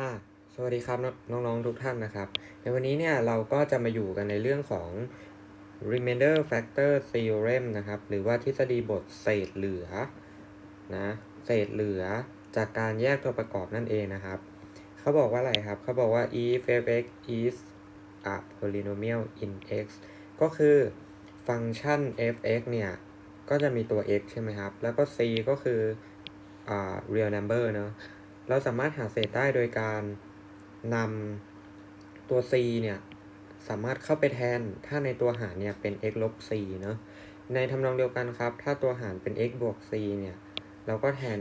อ่าสวัสดีครับน้องๆทุกท่านนะครับ ในวันนี้เนี่ยเราก็จะมาอยู่กันในเรื่องของ remainder factor theorem นะครับ หรือว่าทฤษฎีบทเศษเหลือนะเศษเหลือจากการแยกตัวประกอบนั่นเองนะครับ เขาบอกว่าอะไรครับ เขาบอกว่า if f(x) is a polynomial in x ก็คือฟังก์ชัน f(x) เนี่ยก็จะมีตัว x ใช่ไหมครับ แล้วก็ c ก็คืออ่า real number เนอะ เราสามารถหาเศษได้โดยการนำตัว c เนี่ยสามารถเข้าไปแทน ถ้าในตัวหารเนี่ยเป็น x ลบ c เนอะในทำนองเดียวกันครับ ถ้าตัวหารเป็น x บวก c เนี่ย เราก็แทน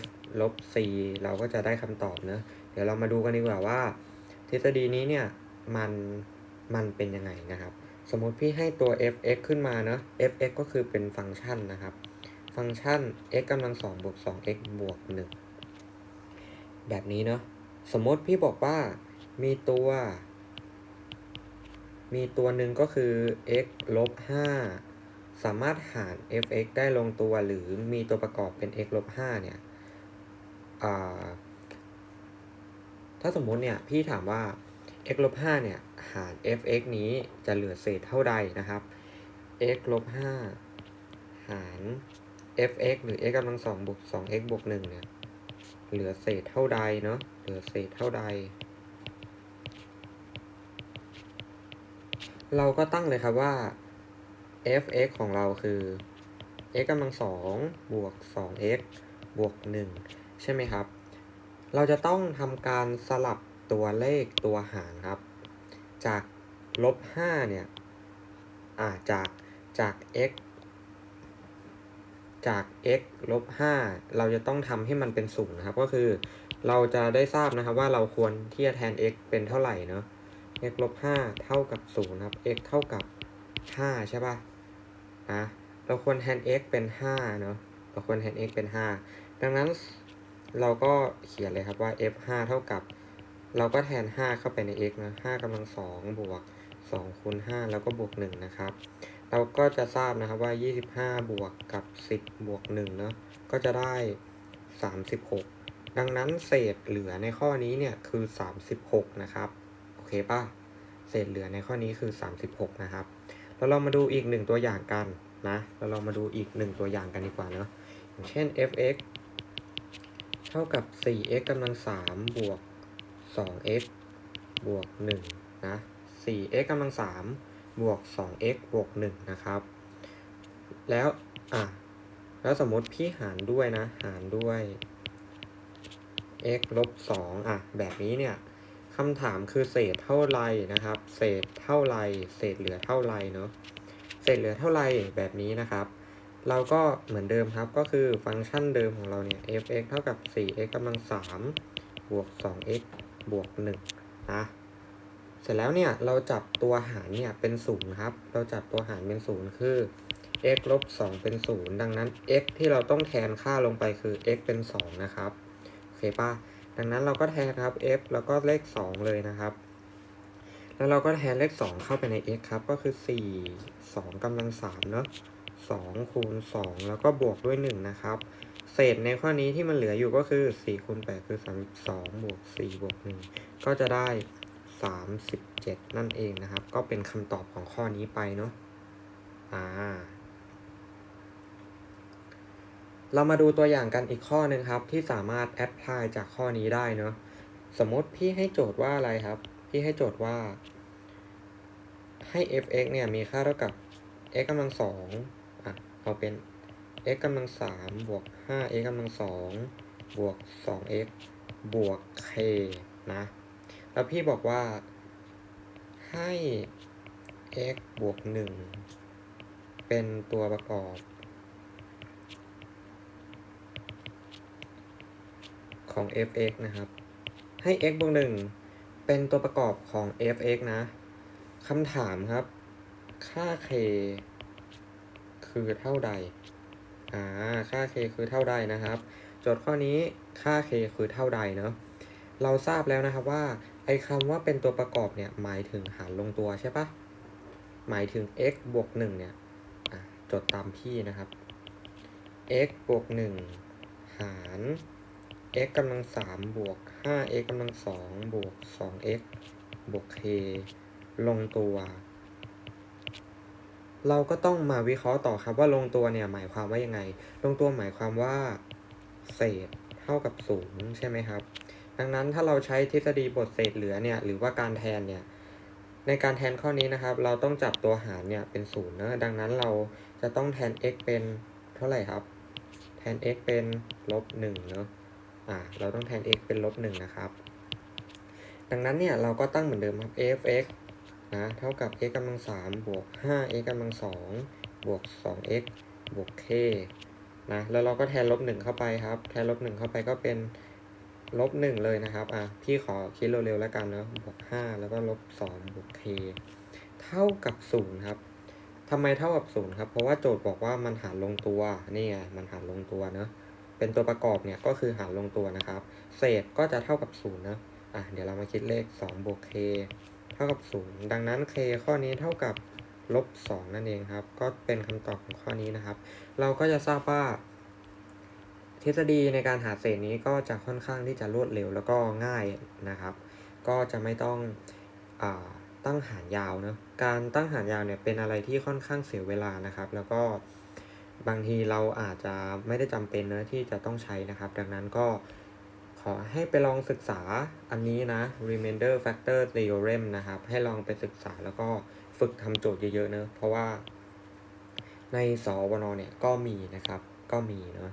f ลบ c เราก็จะได้คำตอบเนอะเดี๋ยวเรามาดูกันดีกว่าว่า ทฤษฎีนี้เนี่ยมันมันเป็นยังไงนะครับ สมมติพี่ให้ตัว f(x) ขึ้นมาเนอะ f(x) ก็คือเป็นฟังก์ชันนะครับ ฟังก์ชัน x กำลังสองบวก 2x บวก 1 แบบนี้เนาะสมมติพี่บอกว่ามีตัว มีตัวหนึ่งก็คือ x ลบ5สามารถหาร f(x) ได้ลงตัวหรือมีตัวประกอบเป็น x ลบ5เนี่ยถ้าสมมติเนี่ยพี่ถามว่า x ลบ5เนี่ยหาร f(x) นี้จะเหลือเศษเท่าใดนะครับ x ลบ5หาร f(x) หรือ x กำลังสองบวก 2x บวก1เนี่ย เหลือเศษเท่าใดเนาะ เหลือเศษเท่าใด เราก็ตั้งเลยครับว่า f(x) ของเราคือ x กำลังสองบวก 2x บวก 1 ใช่ไหมครับ เราจะต้องทำการสลับตัวเลขตัวหารครับ จากลบ5เนี่ย อ่าจากจาก x จาก x ลบ 5 เราจะต้องทำให้มันเป็นศูนย์นะครับ ก็คือเราจะได้ทราบนะครับว่าเราควรที่จะแทน x เป็นเท่าไหร่เนาะ x ลบ 5 เท่ากับ0ครับ x เท่ากับ 5 ใช่ป่ะนะเราควรแทน x เป็น 5 เนาะ เราควรแทน x เป็น 5 ดังนั้นเราก็เขียนเลยครับว่า f 5เท่ากับ เราก็แทน 5 เข้าไปใน x นะ5กำลัง2บวก2คูณ5แล้วก็บวก 1 นะครับ เราก็จะทราบนะครับว่า 25 บวกกับ 10 บวก1เนาะก็จะได้ 36 ดังนั้นเศษเหลือในข้อนี้เนี่ยคือ 36 นะครับ โอเคป่ะเศษเหลือในข้อนี้คือ 36 นะครับ แล้วเรามาดูอีกหนึ่งตัวอย่างกันนะแล้วเรามาดูอีกหนึ่งตัวอย่างกันดีกว่าเนาะอย่างเช่น f(x) เท่ากับ 4x กำลัง 3 บวก 2x บวก 1 นะ 4x กำลัง 3 บวก 2x บวก 1 นะครับ แล้ว อะ แล้วสมมติพี่หารด้วยนะ หารด้วย x ลบ 2 อะ แบบนี้เนี่ยคำถามคือเศษเท่าไรนะครับ เศษเท่าไร เศษเหลือเท่าไรเนาะ เศษเหลือเท่าไรแบบนี้นะครับ เราก็เหมือนเดิมครับ ก็คือฟังก์ชันเดิมของเราเนี่ย f(x) เท่ากับ 4x กำลัง3บวก 2x บวก 1 นะ เสร็จแล้วเนี่ยเราจับตัวหารเนี่ยเป็นศูนย์ครับ เราจับตัวหารเป็นศูนย์คือ x ลบ2เป็นศูนย์ดังนั้น x ที่เราต้องแทนค่าลงไปคือ x เป็น 2 นะครับโอเคป่ะดังนั้นเราก็แทนครับ f แล้วก็เลข 2 เลยนะครับ แล้วเราก็แทนเลข 2 เข้าไปใน x ครับ ก็คือ 4 2กำลัง3เนาะ2คูณ 2 แล้วก็บวกด้วย 1 นะครับ เศษในข้อนี้ที่มันเหลืออยู่ก็คือ4คูณ8คือ32บวก4บวก1ก็จะได้ 37 นั่นเองนะครับ ก็เป็นคำตอบของข้อนี้ไปเนาะอ่าเรามาดูตัวอย่างกันอีกข้อหนึ่งครับ ที่สามารถแอดพลายจากข้อนี้ได้เนาะสมมติพี่ให้โจทย์ว่าอะไรครับ พี่ให้โจทย์ว่า ให้ f(x) เนี่ยมีค่าเท่ากับ x กำลังสองอะเอาเป็น x กำลังสามบวก 5x กำลังสองบวก 2x บวก k นะ แล้วพี่บอกว่า ให้ x บวก1เป็นตัวประกอบ ของ f(x) นะครับ ให้ x บวก1เป็นตัวประกอบของ f(x) นะคำถามครับ ค่า k คือเท่าใด อ่า ค่า k คือเท่าใดนะครับ โจทย์ข้อนี้ ค่า k คือเท่าใดเนาะ เราทราบแล้วนะครับว่า อ้คำว่าเป็นตัวประกอบเนี่ยหมายถึงหารลงตัวใช่ปะหมายถึง x บวก1เนี่ยจดตามพี่นะครับ x บวก1หาร x กำลังสามบวกห้า x กำลังสองบวกสอง x บวก k ลงตัว เราก็ต้องมาวิเคราะห์ต่อครับว่าลงตัวเนี่ยหมายความว่ายังไง ลงตัวหมายความว่า เศษเท่ากับศูนย์ใช่ไหมครับ ดังนั้นถ้าเราใช้ทฤษฎีบทเศษเหลือเนี่ยหรือว่าการแทนเนี่ยในการแทนข้อนี้นะครับ เราต้องจับตัวหารเนี่ยเป็นศูนย์นะดังนั้นเราจะต้องแทน x เป็นเท่าไหร่ครับ แทน x เป็นลบหนึ่งเนาะอ่าเราต้องแทน x เป็นลบหนึ่งนะครับ ดังนั้นเนี่ยเราก็ตั้งเหมือนเดิมครับ f(x) นะเท่ากับ x กำลังสามบวกห้า x กำลังสองบวกสอง x บวก k นะแล้วเราก็แทนลบหนึ่งเข้าไปครับ แทนลบหนึ่งเข้าไปก็เป็น ลบหนึ่งเลยนะครับ อะ พี่ขอคิดเร็วๆแล้วกันนะบวกห้าแล้วก็ลบสองบวก k เท่ากับศูนย์ครับทำไมเท่ากับศูนย์ครับ เพราะว่าโจทย์บอกว่ามันหารลงตัวนี่ไงมันหารลงตัวเนาะเป็นตัวประกอบเนี่ยก็คือหารลงตัวนะครับ เศษก็จะเท่ากับศูนย์นะอะเดี๋ยวเรามาคิดเลข2บวก k เท่ากับ0ดังนั้น k ข้อนี้เท่ากับลบ2นั่นเองครับ ก็เป็นคำตอบของข้อนี้นะครับ เราก็จะทราบว่า ทฤษฎีในการหาเศษนี้ก็จะค่อนข้างที่จะรวดเร็วแล้วก็ง่ายนะครับ ก็จะไม่ต้องอตั้งหารยาวเนอะการตั้งหารยาวเนี่ยเป็นอะไรที่ค่อนข้างเสียเวลานะครับ แล้วก็บางทีเราอาจจะไม่ได้จำเป็นนะที่จะต้องใช้นะครับ ดังนั้นก็ขอให้ไปลองศึกษาอันนี้นะ remainder factor theorem นะครับ ให้ลองไปศึกษาแล้วก็ฝึกทำโจทย์เยอะๆเนอะเพราะว่าในสวนเนี่ยก็มีนะครับ ก็มีเนอะ